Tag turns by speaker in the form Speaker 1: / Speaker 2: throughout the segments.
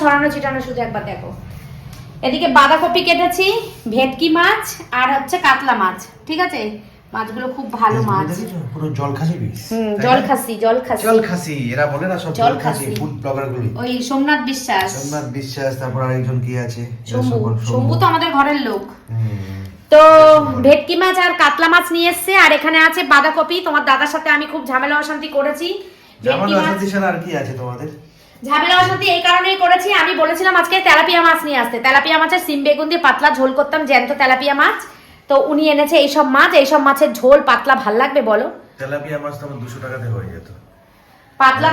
Speaker 1: ছড়ানো ছিটানো শুধু একবার দেখো। এদিকে বাঁধাকপি কেটেছি ভেটকি মাছ আর হচ্ছে কাতলা মাছ ঠিক আছে? মাছগুলো খুব ভালো মাছ।
Speaker 2: পুরো পিস
Speaker 1: হুম
Speaker 2: এরা বলে না সব। ফুড ব্লগার গুলি।
Speaker 1: ওই সোমনাথ বিশ্বাস।
Speaker 2: সোমনাথ বিশ্বাস তারপর আরেকজন কি আছে?
Speaker 1: শম্ভু। শম্ভু। তো আমাদের ঘরের লোক। তো ভেটকি মাছ আর কাতলা মাছ নিয়ে এসছে আর এখানে আছে বাঁধাকপি। তোমার দাদার সাথে আমি খুব ঝামেলা অশান্তি করেছি। ভেটকি মাছ
Speaker 2: আর কি আছে তোমাদের?
Speaker 1: ঝামেলা অশান্তি এই কারণেই করেছি। আমি বলেছিলাম আজকে তেলাপিয়া মাছ নিয়ে আসতে। তেলাপিয়া মাছের সিম বেগুন দিয়ে পাতলা ঝোল করতাম জ্যান্ত তেলাপিয়া মাছ। তো উনি এনেছে এইসব মাছ। এইসব মাছের ঝোল পাতলা ভালো লাগবে বলো?
Speaker 2: তেলাপিয়া মাছ তো আমার দুশো টাকাতে হয়ে যেত।
Speaker 1: পাতলা।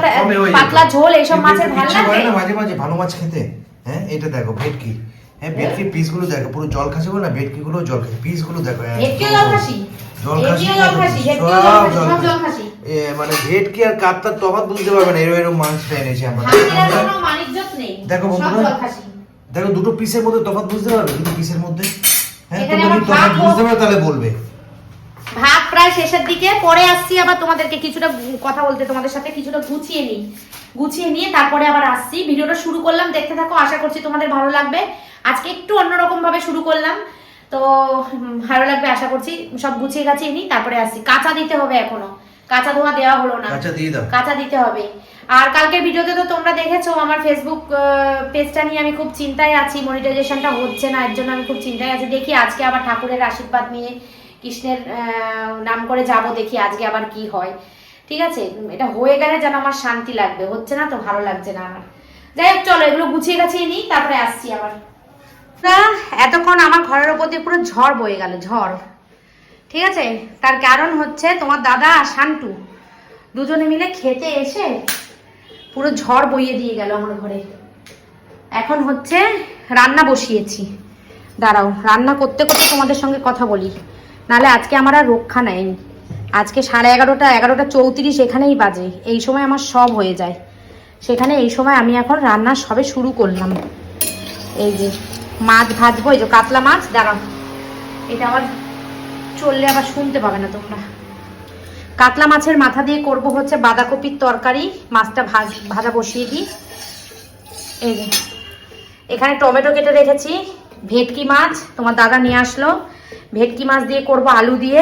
Speaker 1: পাতলা ঝোল এইসব মাছের ভালো লাগবে?
Speaker 2: মাঝে মাঝে ভালো মাছ খেতে? হ্যাঁ এটা দেখো ভেটকি। হ্যাঁ ভেটকি পিসগুলো দেখো পুরো জল খাসি বলে না ভেটকি গুলো জল খাসি। পিসগুলো দেখো।
Speaker 1: ভেটকিও জল খাসি
Speaker 2: মানে ভেটকি আর কাতলার তফাৎ বুঝতে পারবে না এরকম এরকম মাংসটা এনেছি আমরা।
Speaker 1: হাসির কোনো মানিজ্যত নেই
Speaker 2: দেখো বন্ধুরা। দেখো দুটো পিসের মধ্যে তফাৎ বুঝতে পারবে? দুটো পিসের মধ্যে? হ্যাঁ তুমি বুঝতে। তাহলে বলবে।
Speaker 1: প্রায় শেষের দিকে পরে আসছি আবার তোমাদেরকে কিছুটা কথা বলতে তোমাদের সাথে কিছুটা গুছিয়ে নিই। গুছিয়ে নিয়ে তারপরে আবার আসছি। ভিডিওটা শুরু করলাম দেখতে থাকো আশা করছি তোমাদের ভালো লাগবে। আজকে একটু অন্যরকম ভাবে শুরু করলাম। তো ভালো লাগবে আশা করছি। সব গুছিয়ে গাছিয়ে নিই তারপরে আসছি। কাঁচা দিতে হবে এখনও। কাঁচা ধোয়া দেওয়া হলো না।
Speaker 2: আচ্ছা দিয়ে দাও।
Speaker 1: কাঁচা দিতে হবে। আর কালকের ভিডিওতে তো তোমরা দেখেছ আমার ফেসবুক পেজটা নিয়ে আমি খুব চিন্তায় আছি। মনিটাইজেশনটা হচ্ছে না এর জন্য আমি খুব চিন্তায় আছি। দেখি আজকে আবার ঠাকুরের আশীর্বাদ নিয়ে কৃষ্ণের নাম করে যাব দেখি আজকে আবার কি হয়। ঠিক আছে? এটা হয়ে গেলে যেন আমার শান্তি লাগবে। হচ্ছে না তো ভালো লাগছে না আমার। যাই হোক চলো এগুলো গুছিয়ে গাছিয়ে নিই তারপরে আসছি আবার। এতক্ষণ আমার ঘরের ওপর দিয়ে পুরো ঝড় বয়ে গেল, ঝড়। ঠিক আছে? তার কারণ হচ্ছে তোমার দাদা আর শান্টু দুজনে মিলে খেতে এসে পুরো ঝড় বইয়ে দিয়ে গেল আমার ঘরে। এখন হচ্ছে রান্না বসিয়েছি। দাঁড়াও, রান্না করতে করতে তোমাদের সঙ্গে কথা বলি। নালে আজকে আমার আর রক্ষা নেয়নি আজকে সাড়ে এগারোটা এগারোটা চৌত্রিশ এখানেই বাজে। এই সময় আমার সব হয়ে যায়। সেখানে এই সময় আমি এখন রান্না সবে শুরু করলাম। এই যে। মাছ ভাজবো, এই যে কাতলা মাছ, দাঁড়াও। এটা আবার চললে আবার শুনতে পাবে না তোমরা। কাতলা মাছের মাথা দিয়ে করব হচ্ছে বাঁধাকপির তরকারি, মাছটা ভাজ, ভাজা বসিয়ে দিই। এই যে, এখানে টমেটো কেটে রেখেছি, ভেটকি মাছ, তোমার দাদা নিয়ে আসলো। ভেটকি মাছ দিয়ে করব আলু দিয়ে,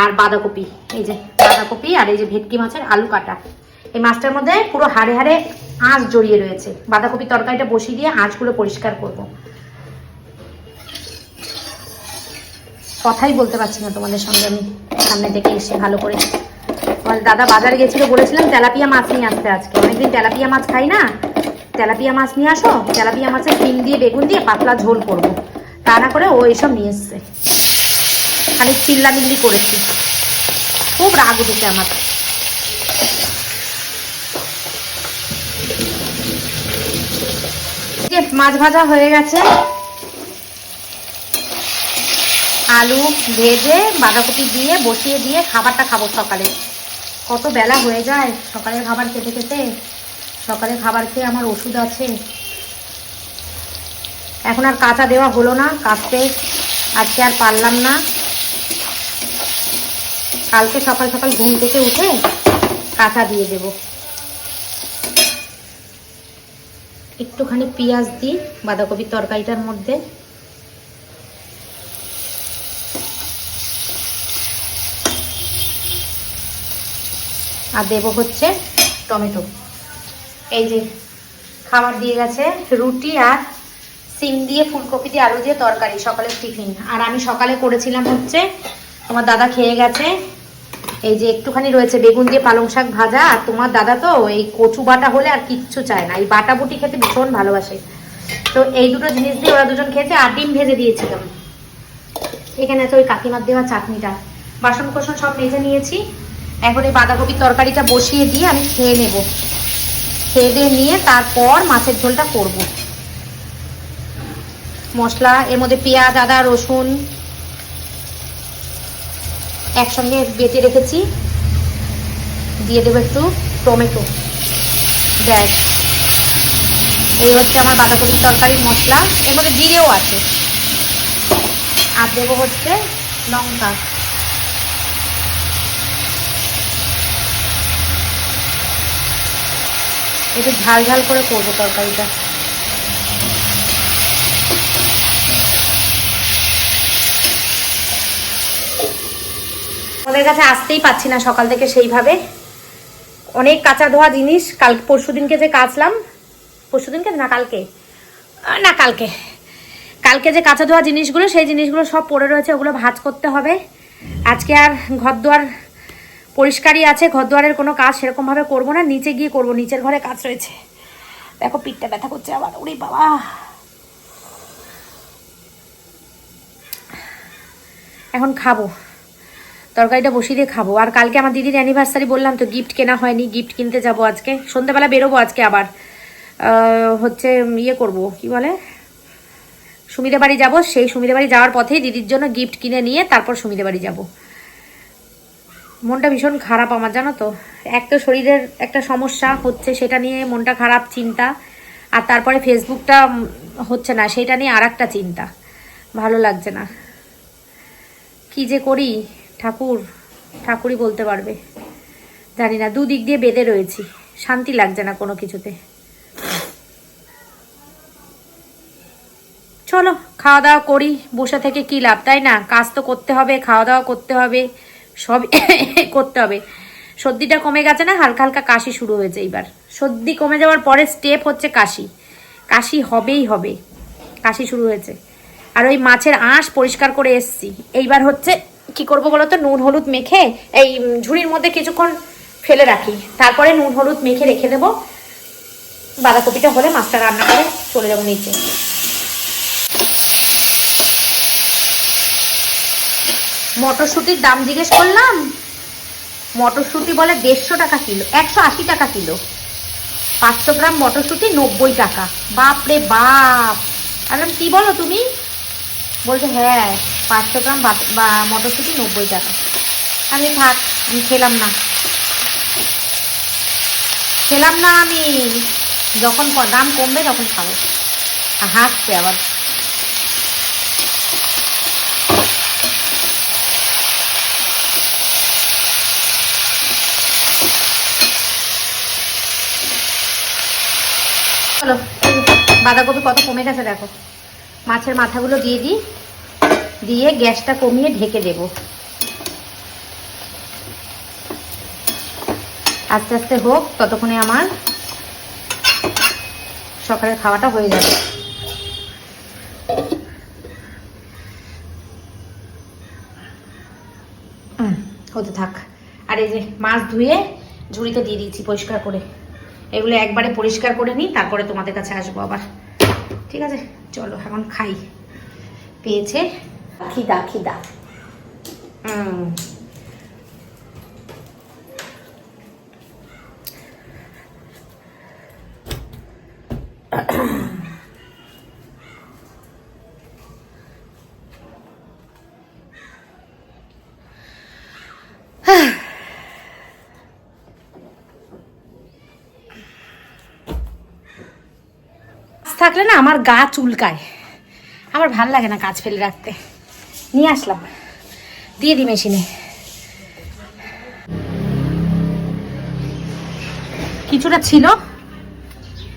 Speaker 1: আর বাঁধাকপি, এই যে বাঁধাকপি আর এই যে ভেটকি মাছের আলু কাটা। এই মাছটার মধ্যে পুরো হাড়ে হাড়ে আঁচ জড়িয়ে রয়েছে। বাঁধাকপি তরকারিটা বসিয়ে দিয়ে আঁচগুলো পরিষ্কার করব। কথাই বলতে পারছি না তোমাদের সঙ্গে, আমি সামনে থেকে এসে ভালো করে। আমার দাদা বাজারে গেছিল, বলেছিলাম তেলাপিয়া মাছ নিয়ে আসতে আজকে। অনেকদিন তেলাপিয়া মাছ খাই না। তেলাপিয়া মাছ নিয়ে আসো, তেলাপিয়া মাছের ডিম দিয়ে, বেগুন দিয়ে পাতলা ঝোল করব। তা না করে ও এসব নিয়ে এসছে। খালি চিল্লামিল্লি করেছি। খুব রাগ উঠেছে আমার এই যে মাছ ভাজা হয়ে গেছে। আলু ভেজে, বাঁধাকপি দিয়ে বসিয়ে দিয়ে খাবারটা খাব সকালে। কত বেলা হয়ে যায় সকালের খাবার খেতে খেতে। সকালে খাবার খেয়ে আমার ওষুধ আছে। এখন আর কাঁচা দেওয়া হলো না কাচতে। আজকে আর পারলাম না। কালকে সকাল সকাল ঘুম থেকে উঠে কাঁচা দিয়ে দেব। একটুখানি পেঁয়াজ দিই বাঁধাকপির তরকারিটার মধ্যে। আর দেবো হচ্ছে টমেটো। এই যে খাবার দিয়ে গেছে, রুটি আর সিম দিয়ে ফুলকপি দিয়ে আলু দিয়ে তরকারি, সকালের টিফিন। আর আমি সকালে করেছিলাম হচ্ছে তোমার দাদা খেয়ে গেছে এই যে একটুখানি রয়েছে, বেগুন দিয়ে পালং শাক ভাজা, আর তোমার দাদা তো এই কচু বাটা হলে আর কিচ্ছু চায় না। এই বাটা বুটি খেতে ভীষণ ভালোবাসে। তো এই দুটো জিনিস দিয়ে ওরা দুজন খেয়েছে, আর ডিম ভেজে দিয়েছিলাম। এখানে আছে ওই কাকিমার দেওয়া চাটনিটা। বাসন কোসন সব মেজে নিয়েছি। এখন এই বাঁধাকপির তরকারিটা বসিয়ে দিয়ে আমি খেয়ে নেব। খেয়ে দিয়ে নিয়ে তারপর মাছের ঝোলটা করব। মশলা, এর মধ্যে পেঁয়াজ, আদা, রসুন একসঙ্গে বেটে রেখেছি। দিয়ে দেবো একটু টমেটো। ব্যাস। এই হচ্ছে আমার বাঁধাকপির তরকারির মশলা। এর মধ্যে জিরেও আছে। আর দেবো হচ্ছে লঙ্কা। একটু ঝাল ঝাল করে করব তরকারিটা। ওদের কাছে আসতেই পাচ্ছি না সকাল থেকে সেইভাবে। অনেক কাঁচা ধোয়া জিনিস, কাল পরশু দিনকে যে কাচলাম, পরশু দিনকে না, কালকে? না, কালকে। কালকে যে কাঁচা ধোয়া জিনিসগুলো, সেই জিনিসগুলো সব পড়ে রয়েছে, ওগুলো ভাজ করতে হবে। আজকে আর ঘর দুয়ার পরিষ্কারই আছে, ঘর দুয়ারের কোনো কাজ সেরকমভাবে করব না, নিচে গিয়ে করব, নিচের ঘরে কাজ রয়েছে। দেখো, পিঠটা ব্যথা করছে আবার, ওরে বাবা। এখন খাব। তরকারিটা বসিয়ে দিয়ে খাব। আর কালকে আমার দিদির অ্যানিভার্সারি বললাম তো গিফট কেনা হয়নি গিফট কিনতে যাব আজকে। সন্ধ্যাবেলা বেরোবো আজকে আবার। হচ্ছে ইয়ে করব, কি বলে? সুমিদের বাড়ি যাব। সেই সুমিদের বাড়ি যাওয়ার পথেই দিদির জন্য গিফট কিনে নিয়ে তারপর সুমিদের বাড়ি যাব। মনটা ভীষণ খারাপ আমার, জানো তো? এক তো শরীরের একটা সমস্যা হচ্ছে, সেটা নিয়ে মনটা খারাপ, চিন্তা। আর তারপরে ফেসবুকটা হচ্ছে না, সেটা নিয়ে আর একটা চিন্তা। ভালো লাগছে না। কি যে করি? ঠাকুর, ঠাকুরই বলতে পারবে। জানি না, দুদিক দিয়ে বেঁধে রয়েছি। শান্তি লাগছে না কোনো কিছুতে। চলো খাওয়া দাওয়া করি, বসে থেকে কি লাভ, তাই না? কাজ তো করতে হবে খাওয়া দাওয়া করতে হবে, সব করতে হবে। সর্দিটা কমে গেছে না, হালকা হালকা কাশি শুরু হয়েছে এইবার। সর্দি কমে যাওয়ার পরে স্টেপ হচ্ছে কাশি। কাশি হবেই হবে। কাশি শুরু হয়েছে। আর ওই মাছের আঁশ পরিষ্কার করে এসছি। এইবার হচ্ছে কি করব বলো তো নুন হলুদ মেখে এই ঝুড়ির মধ্যে কিছুক্ষণ ফেলে রাখি। তারপরে নুন হলুদ মেখে রেখে দেবো। বাঁধাকপিটা হলে মাছটা রান্না করে চলে যাব নিচে। মটরশুঁটির দাম জিজ্ঞেস করলাম। মটরশুঁটি বলে দেড়শো টাকা কিলো একশো আশি টাকা কিলো। পাঁচশো গ্রাম মটরশুঁটি নব্বই টাকা। বাপ! রে বাপ বললাম, কি বলো তুমি? বলছে হ্যাঁ। পাঁচশো গ্রাম বা মটরশুঁটি নব্বই টাকা। আমি থাক, আমি খেলাম না। খেলাম না, আমি যখন দাম কমবে তখন খাব। হাসছে আবার। বাঁধাকপি কত কমে গেছে দেখো। মাছের মাথাগুলো দিয়ে দিই। দিয়ে গ্যাসটা কমিয়ে ঢেকে দেব। আস্তে আস্তে হোক, ততক্ষণে আমার সকালের খাওয়াটা হয়ে যাবে। হতে থাক। আর এই যে মাছ ধুয়ে ঝুড়িতে দিয়ে দিয়েছি পরিষ্কার করে। এগুলো একবারে পরিষ্কার করে নিই, তারপরে তোমাদের কাছে আসব আবার। ঠিক আছে? চলো, এখন খাই। পেয়েছে খিদা খিদা। থাকলে না আমার গা চুলকায়। আমার ভালো লাগে না কাজ ফেলে রাখতে। নিয়ে আসলাম। দিয়ে দিই মেশিনে। কিছুটা ছিল,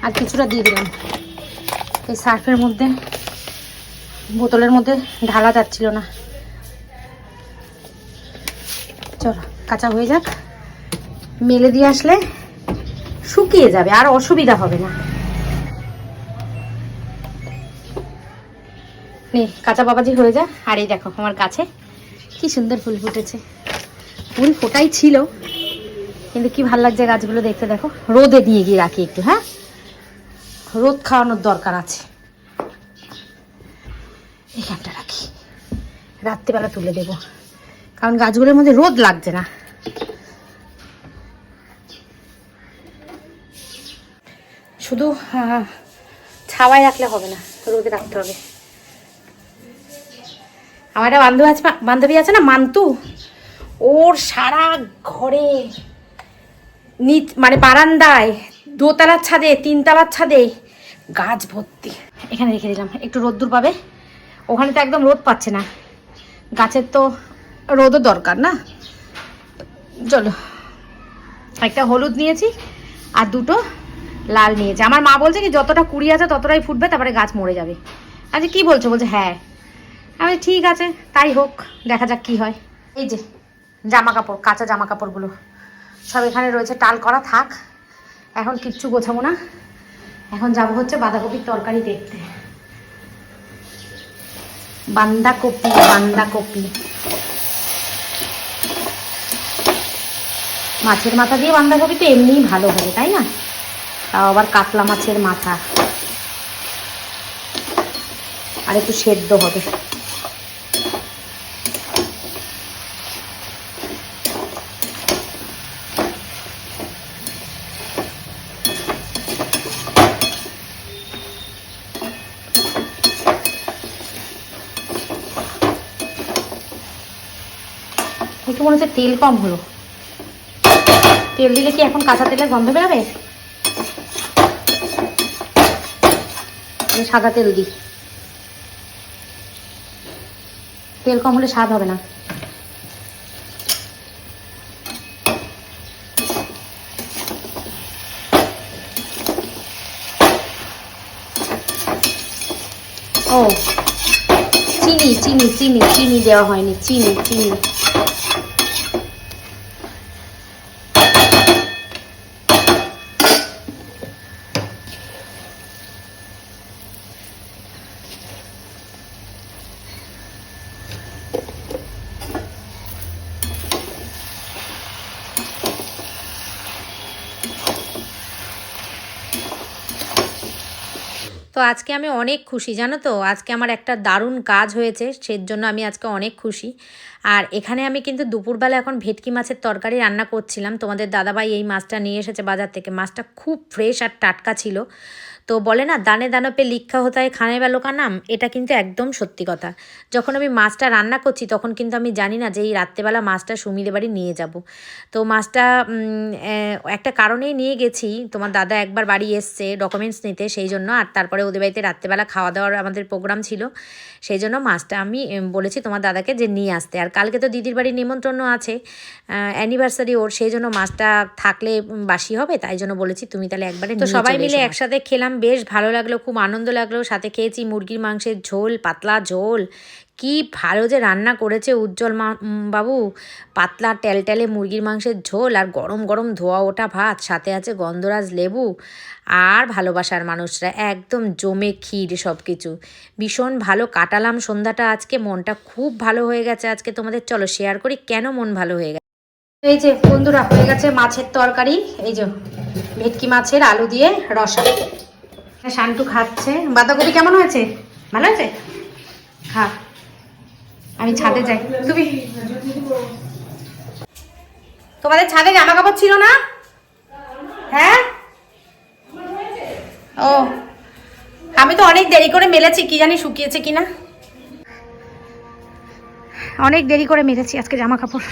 Speaker 1: আর কিছুটা দিয়ে দিলাম। এই সার্ফের মধ্যে, বোতলের মধ্যে ঢালা যাচ্ছিল না। চল, কাঁচা হয়ে যাক। মেলে দিয়ে আসলে শুকিয়ে যাবে, আর অসুবিধা হবে না। নে, কাঁচা বাবাজি হয়ে যা। আর এই দেখো, আমার কাছে কি সুন্দর ফুল ফুটেছে। ফুল ফোটাই ছিল, কিন্তু কি ভালো লাগছে গাছগুলো দেখতে দেখো। রোদে দিয়ে গিয়ে রাখি একটু হ্যাঁ? রোদ খাওয়ানোর দরকার আছে। এখানটা রাখি। রাত্রিবেলা তুলে দেব। কারণ গাছগুলোর মধ্যে রোদ লাগছে না। শুধু ছাওয়ায় রাখলে হবে না, রোদে রাখতে হবে। আমার একটা বান্ধবী আছে বান্ধবী আছে না, মান্তু? ওর সারা ঘরে নিচ মানে বারান্দায় দোতলার ছাদে, তিনতলার ছাদে গাছ ভর্তি। এখানে রেখে দিলাম, একটু রোদ্দুর পাবে। ওখানে তো একদম রোদ পাচ্ছে না। গাছের তো রোদও দরকার না। চলো, একটা হলুদ নিয়েছি আর দুটো লাল নিয়েছে। আমার মা বলছে কি, যতটা কুড়ি আছে ততটাই ফুটবে, তারপরে গাছ মরে যাবে। আচ্ছা কি বলছো? বলছে হ্যাঁ। আমি ঠিক আছে, তাই হোক, দেখা যাক কি হয়। এই যে জামা কাপড় কাঁচা জামা কাপড়গুলো সব এখানে রয়েছে, টাল করা থাক। এখন কিচ্ছু গোছাবো না। এখন যাব হচ্ছে বাঁধাকপির তরকারি দেখতে। বান্দাকপি বান্দাকপি মাছের মাথা দিয়ে বাঁধাকপি তো এমনিই ভালো হবে, তাই না? তাও আবার কাতলা মাছের মাথা। আর একটু সেদ্ধ হবে। হচ্ছে তেল কম হলো। তেল দিলে কি এখন কাঁচা তেলের গন্ধ বেরোবে? সাদা তেল দিই। তেল কম হলে স্বাদ হবে না। ও, চিনি চিনি চিনি চিনি দেওয়া হয়নি। চিনি চিনি। আজকে আমি অনেক খুশি, জানো তো? আজকে আমার একটা দারুণ কাজ হয়েছে সের জন্য আমি আজকে অনেক খুশি। আর এখানে আমি কিন্তু দুপুরবেলা এখন ভেটকি মাছের তরকারি রান্না করছিলাম। তোমাদের দাদাভাই এই মাছটা নিয়ে এসেছে বাজার থেকে। মাছটা খুব ফ্রেশ আর টাটকা ছিল। তো বলে না দানে দানে পে লিখা হতে হয় খানে বেলো কা নাম? এটা কিন্তু একদম সত্যি কথা। যখন আমি মাছটা রান্না করছি তখন কিন্তু আমি জানি না যে এই রাত্রেবেলা মাছটা সুমিদের বাড়ি নিয়ে যাব। তো মাছটা একটা কারণেই নিয়ে গেছি। তোমার দাদা একবার বাড়ি এসছে ডকুমেন্টস নিতে সেই জন্য। আর তারপরে ওদের বাড়িতে রাত্রেবেলা খাওয়া দাওয়ার আমাদের প্রোগ্রাম ছিল। সেই জন্য মাছটা আমি বলেছি তোমার দাদাকে যে নিয়ে আসতে। আর কালকে তো দিদির বাড়ির নিমন্ত্রণও আছে অ্যানিভার্সারি ওর। সেই জন্য মাছটা থাকলে বাসি হবে তাই জন্য বলেছি তুমি তাহলে একবারে তো সবাই মিলে একসাথে খেলাম। বেশ ভালো লাগল, খুব আনন্দ লাগল। সাথে খেয়েছি মুরগির মাংসের ঝোল, পাতলা ঝোল। কি ভালো যে রান্না করেছে উজ্জ্বল মা বাবু। পাতলা টেলটেলে মুরগির মাংসের ঝোল আর গরম গরম ধোয়া ওঠা ভাত, সাথে আছে গন্ধরাজ লেবু। আর ভালোবাসার মানুষরা, একদম জমে ক্ষীর সব কিছু ভীষণ ভালো কাটালাম সন্ধ্যাটা আজকে, মনটা খুব ভালো হয়ে গেছে আজকে। তোমাদের চলো শেয়ার করি কেন মন ভালো হয়ে গেছে। এই যে বন্ধুরা, হয়ে গেছে মাছের তরকারি। এই যে ভেটকি মাছের আলু দিয়ে রসা। শান্টু খাচ্ছে। বাঁধাকপি কেমন হয়েছে? ভালো আছে খা। আমি ছাদে যাই। তুমি? তোমাদের ছাদে জামা কাপড় ছিল না? হ্যাঁ? ও। আমি তো অনেক দেরি করে মেলেছি, কি জানি শুকিয়েছে কিনা। অনেক দেরি করে মেলেছি আজকে জামা কাপড়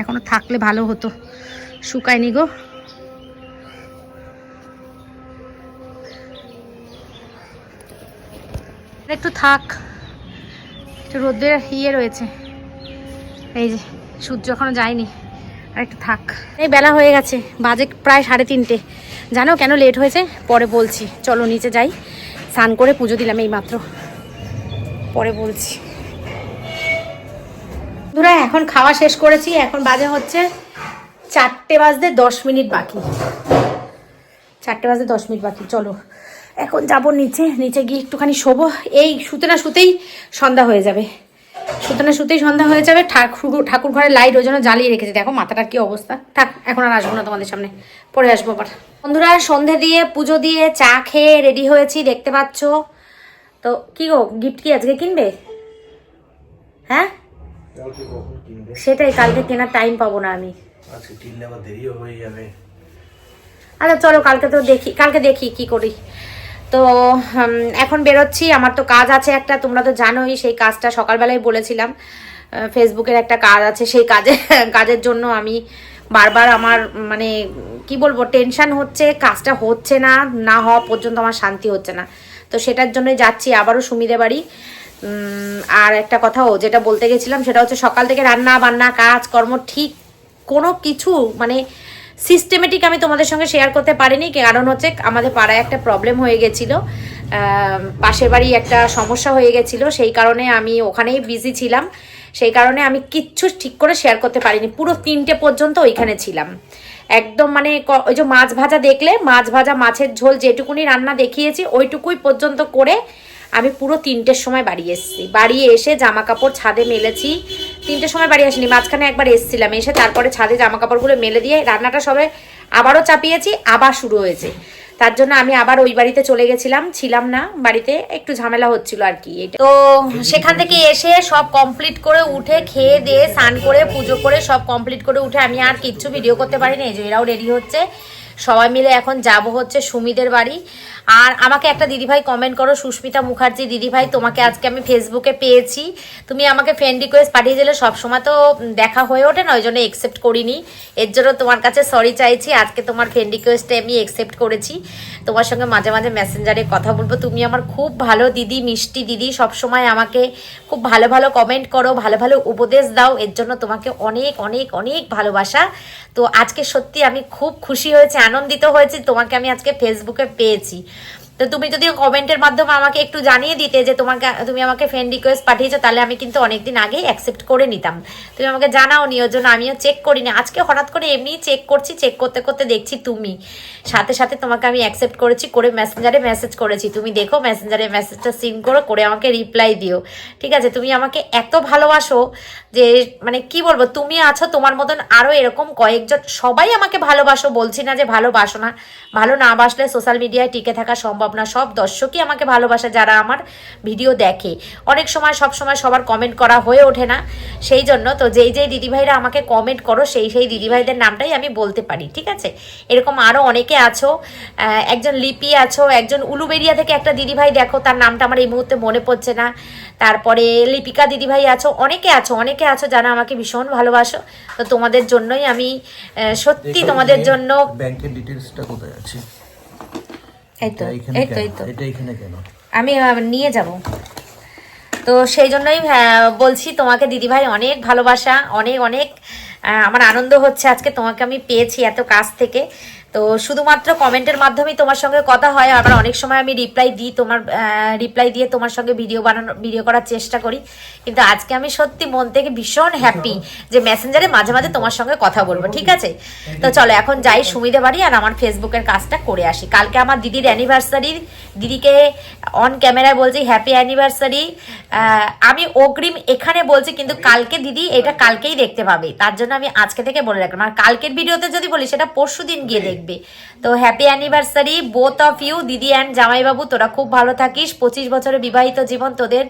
Speaker 1: এখনও থাকলে ভালো হতো। শুকায়নি গো। একটু থাক। একটু রোদ্রের ইয়ে রয়েছে। এই যে, সূর্য এখনও যায়নি। আর একটু থাক। এই বেলা হয়ে গেছে, বাজে প্রায় সাড়ে তিনটে। জানো কেন লেট হয়েছে? পরে বলছি। চলো নিচে যাই। স্নান করে পুজো দিলাম এই মাত্র পরে বলছি। বন্ধুরা, এখন খাওয়া শেষ করেছি। এখন বাজে হচ্ছে চারটে বাজতে দশ মিনিট বাকি। চারটে বাজতে দশ মিনিট বাকি। চলো। এখন যাব নিচে নিচে গিয়ে একটুখানি শোবো। এই শুতে না শুতেই সন্ধ্যা হয়ে যাবে। শুতে না শুতেই সন্ধ্যা হয়ে যাবে ঠাকুর ঠাকুর ঘরে লাইট ওই জন্য জ্বালিয়ে রেখেছে। দেখো মাথাটার কি অবস্থা। থাক এখন আর আসব না তোমাদের সামনে। পরে আসব আবার। বন্ধুরা সন্ধে দিয়ে পুজো দিয়ে চা খেয়ে রেডি হয়েছি দেখতে পাচ্ছ। তো কি গো গিফট কি আজকে কিনবে? হ্যাঁ? সেটাই কালকে কেনার টাইম পাবো না আমি।
Speaker 2: আজকে কিনলে আবার দেরিও হয়ে যাবে।
Speaker 1: আচ্ছা চলো কালকে তো দেখি কালকে দেখি কি করি। তো এখন বেরোচ্ছি। আমার তো কাজ আছে একটা, তোমরা তো জানোই সেই কাজটা। সকালবেলায় বলেছিলাম ফেসবুকের একটা কাজ আছে, সেই কাজে, কাজের জন্য আমি বারবার আমার মানে কি বলব, টেনশন হচ্ছে, কাজটা হচ্ছে না না হওয়া পর্যন্ত আমার শান্তি হচ্ছে না। তো সেটার জন্যই যাচ্ছি আবারও সুমিদে বাড়ি। আর একটা কথাও যেটা বলতে গেছিলাম, সেটা হচ্ছে সকাল থেকে রান্না বান্না কাজ কর্ম ঠিক কোনো কিছু মানে সিস্টেমেটিক আমি তোমাদের সঙ্গে শেয়ার করতে পারিনি, কারণ হচ্ছে আমাদের পাড়ায় একটা প্রবলেম হয়ে গেছিল। পাশের বাড়ি একটা সমস্যা হয়ে গেছিল, সেই কারণে আমি ওখানেই বিজি ছিলাম। সেই কারণে আমি কিচ্ছু ঠিক করে শেয়ার করতে পারিনি, পুরো তিনটে পর্যন্ত ওইখানে ছিলাম। একদম মানে ওই যে মাছ ভাজা দেখলে, মাছ ভাজা, মাছের ঝোল যেটুকুনি রান্না দেখিয়েছি, ওইটুকুই পর্যন্ত করে আমি পুরো তিনটের সময় বাড়ি এসেছি। বাড়ি এসে জামা কাপড় ছাদে মেলেছি। তিনটের সময় বাড়ি আসিনি, মাঝখানে একবার এসেছিলাম। এসে তারপরে ছাদে জামা কাপড়গুলো মেলে দিয়ে রান্নাটা সবে আবারও চাপিয়েছি, আবার শুরু হয়েছে। তার জন্য আমি আবার ওই বাড়িতে চলে গেছিলাম, ছিলাম না বাড়িতে, একটু ঝামেলা হচ্ছিল আর কি এটা তো সেখান থেকে এসে সব কমপ্লিট করে উঠে, খেয়ে দিয়ে স্নান করে, পুজো করে সব কমপ্লিট করে উঠে আমি আর কিচ্ছু ভিডিও করতে পারিনি, এই যে এরাও রেডি হচ্ছে। সবাই মিলে এখন যাব হচ্ছে সুমিদের বাড়ি। আর আমাকে একটা দিদিভাই কমেন্ট করো, সুস্মিতা মুখার্জি। দিদিভাই, তোমাকে আজকে আমি ফেসবুকে পেয়েছি। তুমি আমাকে ফ্রেন্ড রিকোয়েস্ট পাঠিয়ে দিলে, সবসময় তো দেখা হয়ে ওঠে না, ওই জন্য একসেপ্ট করিনি। এর জন্য তোমার কাছে সরি চাইছি। আজকে তোমার ফ্রেন্ড রিকোয়েস্টে আমি একসেপ্ট করেছি। তোমার সঙ্গে মাঝে মাঝে মেসেঞ্জারে কথা বলব। তুমি আমার খুব ভালো দিদি, মিষ্টি দিদি। সবসময় আমাকে খুব ভালো ভালো কমেন্ট করো, ভালো ভালো উপদেশ দাও। এর জন্য তোমাকে অনেক অনেক অনেক ভালোবাসা। তো আজকে সত্যি আমি খুব খুশি হয়েছি, আনন্দিত হয়েছি। তোমাকে আমি আজকে ফেসবুকে পেয়েছি। তো তুমি যদি কমেন্টের মাধ্যমে আমাকে একটু জানিয়ে দিতে যে তোমাকে, তুমি আমাকে ফ্রেন্ড রিকোয়েস্ট পাঠিয়েছো, তাহলে আমি কিন্তু অনেকদিন আগেই অ্যাকসেপ্ট করে নিতাম। তুমি আমাকে জানাও নি, ওর জন্য আমিও চেক করিনি। আজকে হঠাৎ করে এমনি চেক করছি চেক করতে করতে দেখছি তুমি। সাথে সাথে তোমাকে আমি অ্যাকসেপ্ট করেছি, করে মেসেঞ্জারে মেসেজ করেছি। তুমি দেখো মেসেঞ্জারে মেসেজটা সিন করো, করে আমাকে রিপ্লাই দিও। ঠিক আছে? তুমি আমাকে এত ভালোবাসো যে মানে কি বলব, তুমি আছো তোমার মতন আরও এরকম কয়েকজন, সবাই আমাকে ভালোবাসো, বলছি না যে ভালোবাসো না। ভালো না বাসলে সোশ্যাল মিডিয়ায় টিকে থাকা সম্ভব না। সব দর্শকই আমাকে ভালোবাসে যারা আমার ভিডিও দেখে। অনেক সময়, সব সময় সবার কমেন্ট করা হয়ে ওঠে না। সেই জন্য তো যেই যেই দিদিভাইরা আমাকে কমেন্ট করো, সেই সেই দিদিভাইদের নামটাই আমি বলতে পারি, ঠিক আছে? এরকম আরও অনেকে আছো একজন লিপি আছো, একজন উলুবেরিয়া থেকে একটা দিদিভাই দেখো, তার নামটা আমার এই মুহূর্তে মনে পড়ছে না। তারপরে লিপিকা দিদিভাই আছো, অনেকে আছো, অনেকে আছো যারা আমাকে ভীষণ ভালোবাসো তো তোমাদের জন্যই আমি সত্যি তোমাদের জন্য
Speaker 2: ব্যাংকের ডিটেলসটা কোথায় আছে?
Speaker 1: এই তো এই তো এই তো।
Speaker 2: এটা এখানে কেন?
Speaker 1: আমি নিয়ে যাব। তো সেই জন্যই বলছি তোমাকে দিদিভাই অনেক ভালোবাসা অনেক অনেক আমার আনন্দ হচ্ছে আজকে তোমাকে আমি পেয়েছি এত কাছ থেকে। তো শুধুমাত্র কমেন্টের মাধ্যমেই তোমার সঙ্গে কথা হয়, আবার অনেক সময় আমি রিপ্লাই দিই, তোমার রিপ্লাই দিয়ে তোমার সঙ্গে ভিডিও বানানো ভিডিও করার চেষ্টা করি। কিন্তু আজকে আমি সত্যি মন থেকে ভীষণ হ্যাপি যে মেসেঞ্জারে মাঝে মাঝে তোমার সঙ্গে কথা বলব, ঠিক আছে? তো চলো এখন যাই সুমিদে বাড়ি আর আমার ফেসবুকের কাজটা করে আসি। কালকে আমার দিদির অ্যানিভার্সারি দিদিকে অন ক্যামেরায় বলছি হ্যাপি অ্যানিভার্সারি আমি অগ্রিম এখানে বলছি কিন্তু কালকে দিদি এটা কালকেই দেখতে পাবে, তার জন্য আমি আজকে থেকে বলে রাখলাম। আর কালকের ভিডিওতে যদি বলি সেটা পরশু দিন গিয়ে দেখবে। তো happy anniversary both of you দিদি অ্যান্ড জামাইবাবু তোরা খুব ভালো থাকিস। পঁচিশ বছরের বিবাহিত জীবন তোদের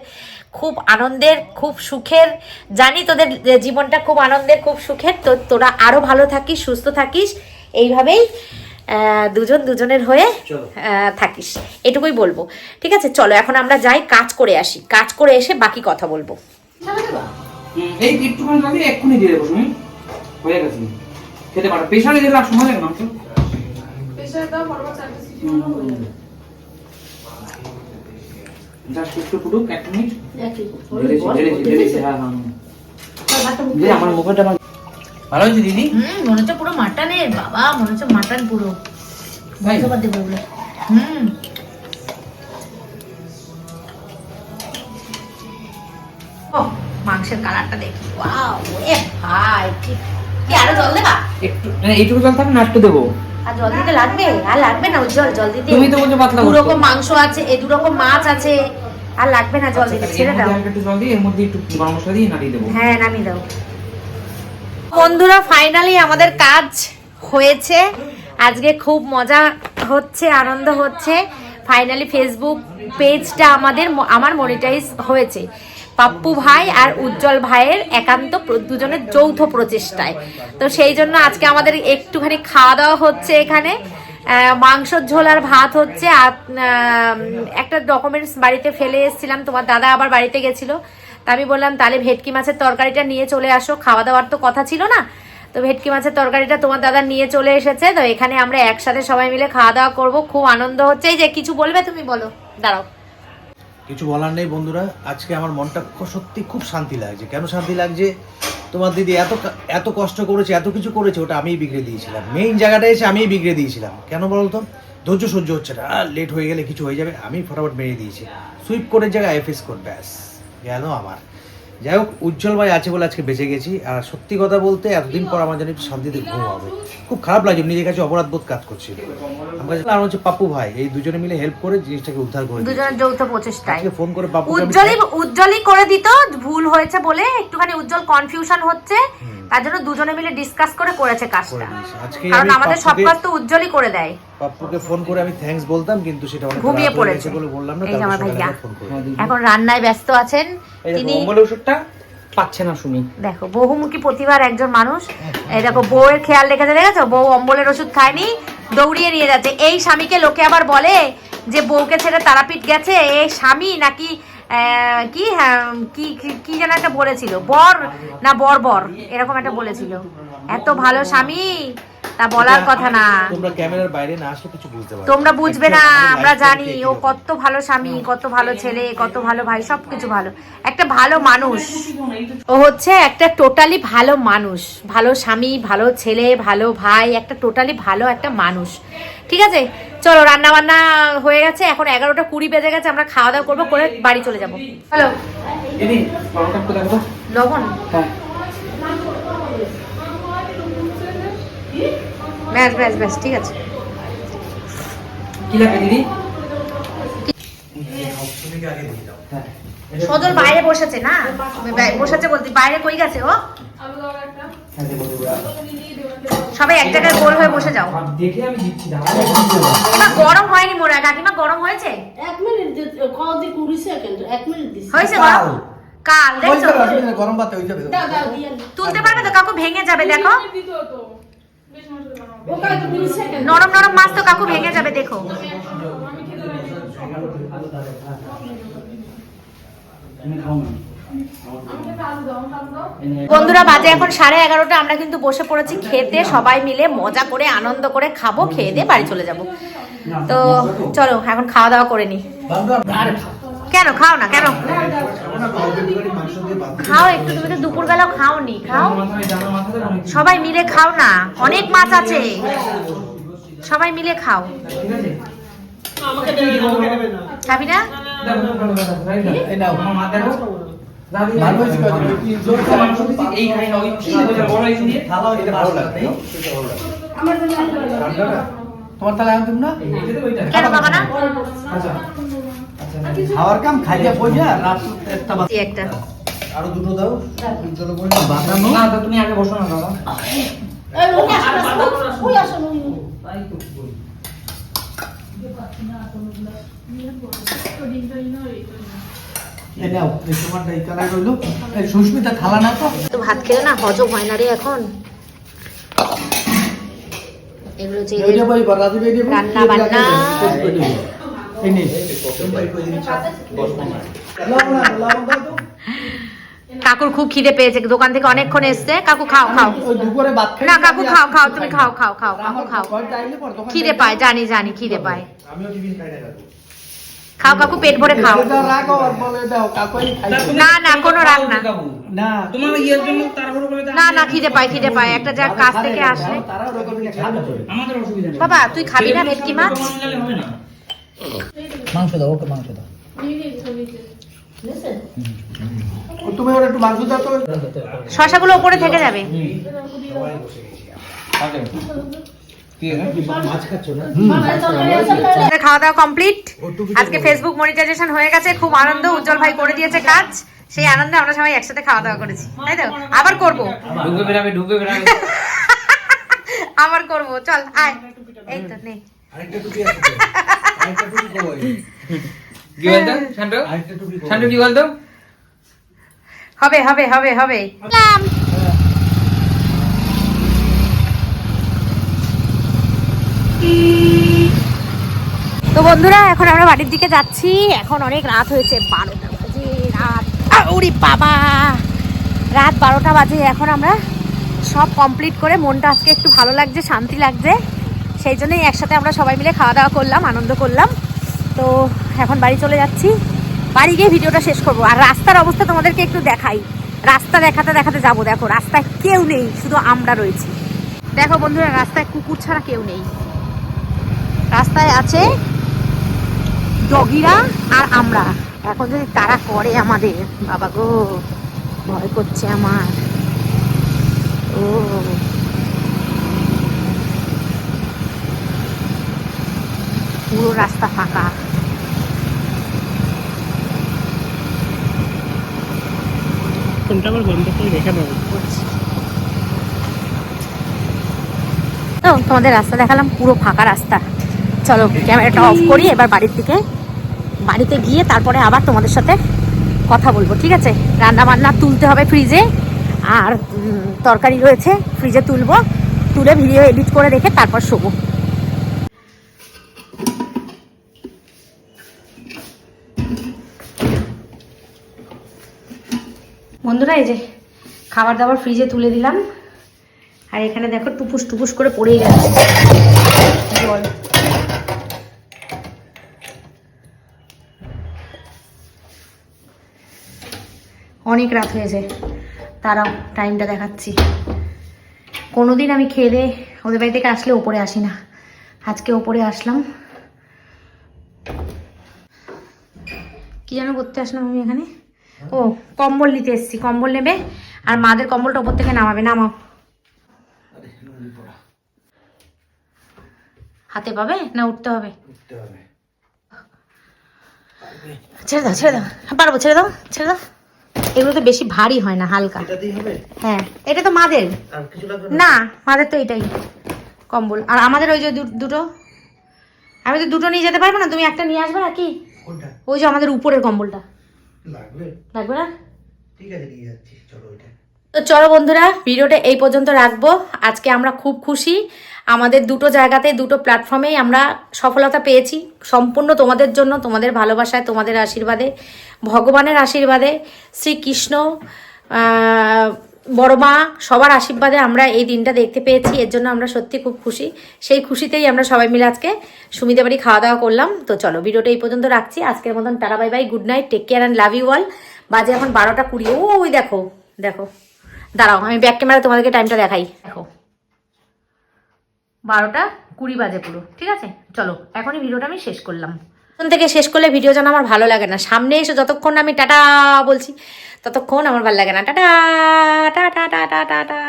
Speaker 1: খুব আনন্দের খুব সুখের। জানি তোদের জীবনটা খুব আনন্দের খুব সুখের। তো তোরা আরও ভালো থাকিস সুস্থ থাকিস। এইভাবেই দুজন দুজনের হয়ে থাকিস। এটুকুই বলব। ঠিক আছে? চলো এখন আমরা যাই কাজ করে আসি। কাজ করে এসে বাকি কথা বলব।
Speaker 3: এই একটুখানি দিয়ে এক্ষুনি দিয়ে দেবো তুমি হয়ে গেছে। খেতে পারো। প্রেশারে দিলে আর সময় লাগে না একটু হ্যাঁ হ্যাঁ হ্যাঁ। যে আমার মুখটা ভালো হয়েছে দিদি?
Speaker 1: হুম মনে হচ্ছে পুরো মাটনের বাবা মনে হচ্ছে মাটন পুরো। ধন্যবাদ দেবো এগুলো। হুম। ও, মাংসের কালারটা দেখি। ওয়াও এ ভাই ঠিক কি আরও জল দেবা?
Speaker 3: একটু মানে এইটুকু জল থাকবে না একটু দেবো।
Speaker 1: আর জল দিতে লাগবে? আর লাগবে না উজ্জ্বল জল দিতে
Speaker 3: তুমি তো বলছো পাতলা
Speaker 1: দু রকম মাংস আছে এ দু রকম মাছ আছে। আর লাগবে না জল দিতে ছেড়ে দাও।
Speaker 3: একটু জল দিয়ে এর মধ্যে একটু গরম মশলা দিয়ে নাড়িয়ে দেবো।
Speaker 1: হ্যাঁ নামিয়ে দাও। বন্ধুরা ফাইনালি আমাদের কাজ হয়েছে। আজকে খুব মজা হচ্ছে আনন্দ হচ্ছে। ফাইনালি ফেসবুক পেজটা আমাদের আমার মনিটাইজ হয়েছে। পাপ্পু ভাই আর উজ্জ্বল ভাইয়ের একান্ত দুজনের যৌথ প্রচেষ্টায়। তো সেই জন্য আজকে আমাদের একটুখানি খাওয়া দাওয়া হচ্ছে এখানে। মাংসর ঝোল আর ভাত হচ্ছে। আর একটা ডকুমেন্টস বাড়িতে ফেলে এসেছিলাম। তোমার দাদা আবার বাড়িতে গেছিল। তা আমি বললাম, তাহলে ভেটকি মাছের তরকারিটা নিয়ে চলে আসো। খাওয়া দাওয়ার তো কথা ছিল না। তো ভেটকি মাছের তরকারিটা তোমার দাদা নিয়ে চলে এসেছে। তো এখানে আমরা একসাথে সবাই মিলে খাওয়া দাওয়া করব। খুব আনন্দ হচ্ছে। যে, কিছু বলবে তুমি বলো। দাঁড়াও।
Speaker 2: কিছু বলার নেই, বন্ধুরা। আজকে আমার মনটা সত্যি খুব শান্তি লাগছে। কেন শান্তি লাগছে? তোমার দিদি এত এত কষ্ট করেছে, এত কিছু করেছে, ওটা আমিই বিগড়ে দিয়েছিলাম। মেইন জায়গাটা এসে আমিই বিগড়ে দিয়েছিলাম। কেন বলতো ধৈর্য সহ্য হচ্ছে না। লেট হয়ে গেলে কিছু হয়ে যাবে, আমি ফটাফট মেরে দিয়েছি। সুইপ কোডের জায়গায় এফএস কোড ব্যাস। গেল আমার। যাই হোক, উজ্জ্বল ভাই আছে বলে আজকে বেঁচে গেছি। আর সত্যি কথা বলতে, এতদিন পর আমার যেন শান্তিতে ঘুম হবে। খুব খারাপ লাগছে নিজের কাছে অপরাধ বোধ কাজ করছিল। আমার কাছে আর হচ্ছে পাপ্পু ভাই এই দুজনে মিলে হেল্প করে জিনিসটাকে উদ্ধার করে
Speaker 1: দুজনের যৌথ প্রচেষ্টায়।
Speaker 2: আজকে ফোন করে পাপ্পু
Speaker 1: উজ্জ্বলই উজ্জ্বলই করে দিত ভুল হয়েছে বলে একটুখানি উজ্জ্বল কনফিউশন হচ্ছে তার জন্য দুজনে মিলে ডিসকাস করে করেছে কাজটা। কারণ আমাদের সব কাজ তো উজ্জ্বলই করে দেয়।
Speaker 2: পাপ্পুকে ফোন করে আমি থ্যাঙ্কস বলতাম কিন্তু সেটা অনেক
Speaker 1: ঘুমিয়ে পড়েছে।
Speaker 2: বলে বললাম না
Speaker 1: এই আমার ভাইয়া। এখন রান্নায় ব্যস্ত আছেন। তিনি
Speaker 3: অম্বলের ওষুধটা পাচ্ছে না শুনি।
Speaker 1: দেখো বহুমুখী প্রতিভার একজন মানুষ। এই দেখো বউয়ের খেয়াল রেখেছে দেখেছ? বউ অম্বলের ওষুধ খায়নি দৌড়িয়ে নিয়ে যাচ্ছে। এই স্বামীকে লোকে আবার বলে যে বউকে ছেড়ে তারাপীঠ গেছে এই স্বামী নাকি হ্যাঁ, কি কি- কি যেন একটা বলেছিল বর না বর বর এরকম একটা বলেছিল। এত ভালো স্বামী। তা বলার কথা না।
Speaker 2: তোমরা ক্যামেরার বাইরে না আসলে কিছু বুঝতে পারবে
Speaker 1: তোমরা বুঝবে না আমরা জানি ও কত ভালো স্বামী কত ভালো ছেলে কত ভালো ভাই সব কিছু ভালো। একটা ভালো মানুষ। ও হচ্ছে একটা টোটালি ভালো মানুষ। ভালো স্বামী ভালো ছেলে ভালো ভাই একটা টোটালি ভালো একটা মানুষ। ঠিক আছে? চলো রান্না বান্না হয়ে গেছে। এখন এগারোটা কুড়ি বেজে গেছে আমরা খাওয়া দাওয়া করব করে বাড়ি চলে যাব। হ্যালো। লবণ?
Speaker 3: হ্যাঁ।
Speaker 1: ব্যাস ব্যাস ব্যাস ঠিক আছে।
Speaker 3: কি লাগে দিদি? হ্যাঁ
Speaker 1: সজল বাইরে বসেছে না? বসেছে বলতে বাইরে কই গেছে ও। সবাই এক জায়গায় গোল হয়ে বসে যাও।
Speaker 3: দেখে আমি দিচ্ছি দাঁড়া
Speaker 1: গরম হয়নি মোরা কাকিমা গরম হয়েছে?
Speaker 4: এক মিনিট দিতে- কদি সেকেন্ড এক মিনিট দিস
Speaker 1: হয়েছে গরম? কাল। দেখছ?
Speaker 2: গরম হয়ে যাবে।
Speaker 1: তুলতে পারবে তো? কাকু ভেঙে যাবে দেখো
Speaker 4: ও কাজ কুড়ি সেকেন্ড
Speaker 1: নরম নরম মাছ তো কাকু ভেঙে যাবে, দেখো। বন্ধুরা, বাজে এখন সাড়ে এগারোটা, আমরা কিন্তু বসে পড়েছি খেতে, সবাই মিলে মজা করে, আনন্দ করে খাব, খেয়ে দিয়ে বাড়ি চলে যাব। তো চলো, এখন খাওয়া দাওয়া করে নি। কেন খাও না কেন খাও একটু তুমি তো দুপুরবেলাও খাওনি খাও। সবাই মিলে খাও না অনেক মাছ আছে সবাই মিলে খাও খাবি না?
Speaker 2: তোমার তাহলে আনতাম না।
Speaker 1: কেন বাবা না।
Speaker 3: আচ্ছা,
Speaker 2: খাওয়ার কাম খাইয়া বইয়া রাত একটা আরও দুটো দাও। চলো বই বানানো
Speaker 3: না তো তুমি আগে বসো না বাবা।
Speaker 2: সুস্মিতা না তো?
Speaker 1: ভাত খেলে না হজম হয় না রে এখন? এগুলো যে রান্না। বান্না। কাকুর খুব খিদে পেয়েছে। দোকান থেকে অনেকক্ষণ এসছে। কাকু খাও খাও। না কাকু খাও খাও তুমি খাও খাও খাও কাকু খাও। খিদে পায় জানি জানি খিদে পায়।
Speaker 2: আমিও টিফিন খাই না কাকু
Speaker 1: খাও কাকু পেট ভরে খাও।
Speaker 2: এটা রাখো আর বলে দাও কাকু আমি খাই।
Speaker 1: না না কোনো রাগ না।
Speaker 2: না।
Speaker 3: তোমার ইয়ের জন্য তাড়াহুড়ো করে
Speaker 1: না না খিদে পায় খিদে পায়। একটা যা কাজ থেকে আসলে।
Speaker 3: নেই।
Speaker 1: বাবা তুই খাবি না ভেটকি মাছ
Speaker 2: মাংস দাও ওকে মাংস দাও? তুমি ওর একটু মাংস দাও তো।
Speaker 1: শশাগুলো উপরে থেকে যাবে। আমাদের খাওয়া দাওয়া কমপ্লিট আজকে ফেসবুক মনিটাইজেশন হয়ে গেছে খুব আনন্দ উজ্জ্বল ভাই করে দিয়েছে কাজ। সেই আনন্দে আমরা সবাই একসাথে খাওয়া দাওয়া করেছি তাই তো? আবার করব। আবার করব চল আয়। এই তো নে।
Speaker 2: আরেকটা টুপি আছে তো। আরেকটা টুপি কই
Speaker 3: কি বলতো শান্টু?
Speaker 2: আরেকটা টুপি কই
Speaker 3: কি বলতো?
Speaker 1: হবে হবে হবে হবে। তো বন্ধুরা এখন আমরা বাড়ির দিকে যাচ্ছি। এখন অনেক রাত হয়েছে বারোটা বাজে রাত। ওরে বাবা! রাত বারোটা বাজে এখন আমরা সব কমপ্লিট করে মনটা আজকে একটু ভালো লাগছে শান্তি লাগছে। সেই জন্যই একসাথে আমরা সবাই মিলে খাওয়া দাওয়া করলাম, আনন্দ করলাম। তো এখন বাড়ি চলে যাচ্ছি। বাড়ি গিয়ে ভিডিওটা শেষ করব। আর রাস্তার অবস্থা তোমাদেরকে একটু দেখাই। রাস্তা দেখাতে দেখাতে যাব। দেখো, রাস্তায় কেউ নেই, শুধু আমরা রয়েছি। দেখো বন্ধুরা, রাস্তায় কুকুর ছাড়া কেউ নেই। রাস্তায় আছে ডগিরা আর আমরা। এখন যদি তারা করে আমাদের, বাবা গো, ভয় করছে আমার। ও। পুরো রাস্তা ফাঁকা।
Speaker 2: ফোনটা আবার বন্ধ করে রেখে দেবো
Speaker 1: তো তোমাদের রাস্তা দেখালাম পুরো ফাঁকা রাস্তা। চলো ক্যামেরাটা অফ করি এবার বাড়ির দিকে। বাড়িতে গিয়ে তারপরে আবার তোমাদের সাথে কথা বলব ঠিক আছে? রান্না বান্না তুলতে হবে ফ্রিজে আর তরকারি রয়েছে ফ্রিজে তুলবো। তুলে ভিডিও এডিট করে রেখে তারপর শোবো। বন্ধুরা, এই যে খাবার দাবার ফ্রিজে তুলে দিলাম। আর এখানে দেখো টুপুস টুপুস করে পড়েই যাচ্ছে জল। অনেক রাত হয়েছে। তারাও টাইমটা দেখাচ্ছি। কোনোদিন আমি খেয়ে দিয়ে ওদের বাড়ি থেকে আসলে ওপরে আসি না। আজকে ওপরে আসলাম। কি যেন করতে আসলাম আমি এখানে? ও কম্বল নিতে এসেছি কম্বল নেবে? আর মাদের কম্বলটা ওপর থেকে নামাবে নামাও। হাতে পাবে না উঠতে হবে? ছেড়ে দাও ছেড়ে দাও। পারব ছেড়ে দাও ছেড়ে দাও। এগুলো তো বেশি ভারী হয় না হালকা। হ্যাঁ এটা তো মাদের। না মাদের তো এটাই কম্বল। আর আমাদের ওই যে দুটো। আমি তো দুটো নিয়ে যেতে পারব না তুমি একটা নিয়ে আসবে নাকি ওই যে আমাদের উপরের কম্বলটা।
Speaker 2: লাগবে?
Speaker 1: লাগবে না?
Speaker 2: ঠিক আছে নিয়ে যাচ্ছি। চলো ওইটা
Speaker 1: তো চলো বন্ধুরা ভিডিওটা এই পর্যন্ত রাখব। আজকে আমরা খুব খুশি। আমাদের দুটো জায়গাতে দুটো প্ল্যাটফর্মেই আমরা সফলতা পেয়েছি। সম্পূর্ণ তোমাদের জন্য তোমাদের ভালোবাসায় তোমাদের আশীর্বাদে ভগবানের আশীর্বাদে শ্রীকৃষ্ণ বড় মা, সবার আশীর্বাদে আমরা এই দিনটা দেখতে পেয়েছি, এর জন্য আমরা সত্যি খুব খুশি। সেই খুশিতেই আমরা সবাই মিলে আজকে সুমিদে বাড়ি খাওয়া দাওয়া করলাম। তো চলো, ভিডিওটা এই পর্যন্ত রাখছি। আজকের মতন tata, bye bye good night take care and love you all বাজে এখন বারোটা কুড়ি। ওই দেখো দেখো। দাঁড়াও, আমি ব্যাক ক্যামেরা তোমাদেরকে টাইমটা দেখাই। দেখো। বারোটা কুড়ি বাজে পুরো, ঠিক আছে? চলো, এখনই ভিডিওটা আমি শেষ করলাম। এখন থেকে শেষ করলে ভিডিও যেন আমার ভালো লাগে না। সামনে এসে যতক্ষণ আমি টাটা বলছি, ততক্ষণ আমার ভালো লাগে না। Tata tata tata tata.